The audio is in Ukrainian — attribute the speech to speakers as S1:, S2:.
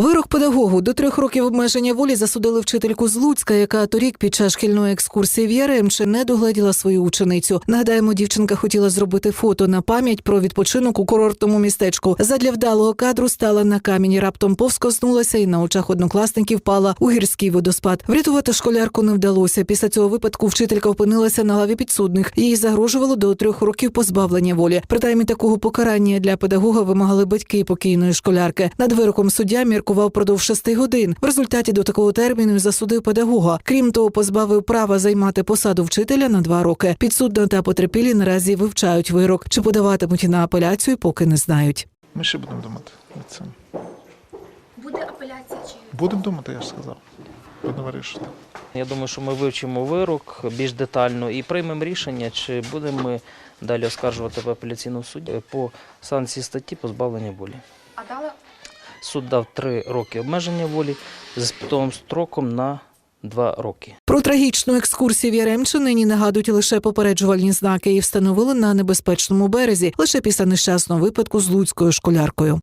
S1: Вирок педагогу до трьох років обмеження волі засудили вчительку з Луцька, яка торік під час шкільної екскурсії в Яремче не догледіла свою ученицю. Нагадаємо, дівчинка хотіла зробити фото на пам'ять про відпочинок у курортному містечку. Задля вдалого кадру стала на камінь, раптом повскоснулася і на очах однокласників впала у гірський водоспад. Врятувати школярку не вдалося. Після цього випадку вчителька опинилася на лаві підсудних. Їй загрожувало до трьох років позбавлення волі. При таймі такого покарання для педагога вимагали батьки покійної школярки. Над вироком суддя міркував продовж шести годин. В результаті до такого терміну засудив педагога. Крім того, позбавив права займати посаду вчителя на два роки. Підсудна та потерпілі наразі вивчають вирок. Чи подаватимуть на апеляцію, поки не знають.
S2: Ми ще будемо думати над цим.
S3: Буде апеляція чи
S2: Будемо думати, я ж сказав. Будемо вирішувати.
S4: Я думаю, що ми вивчимо вирок більш детально і приймемо рішення, чи будемо ми далі оскаржувати в апеляційному суді по санкції статті позбавлення волі.
S3: а дали
S4: Суд дав три роки обмеження волі з питовим строком на два роки.
S1: Про трагічну екскурсію в Яремче нині нагадують лише попереджувальні знаки і встановили на небезпечному березі лише після нещасного випадку з луцькою школяркою.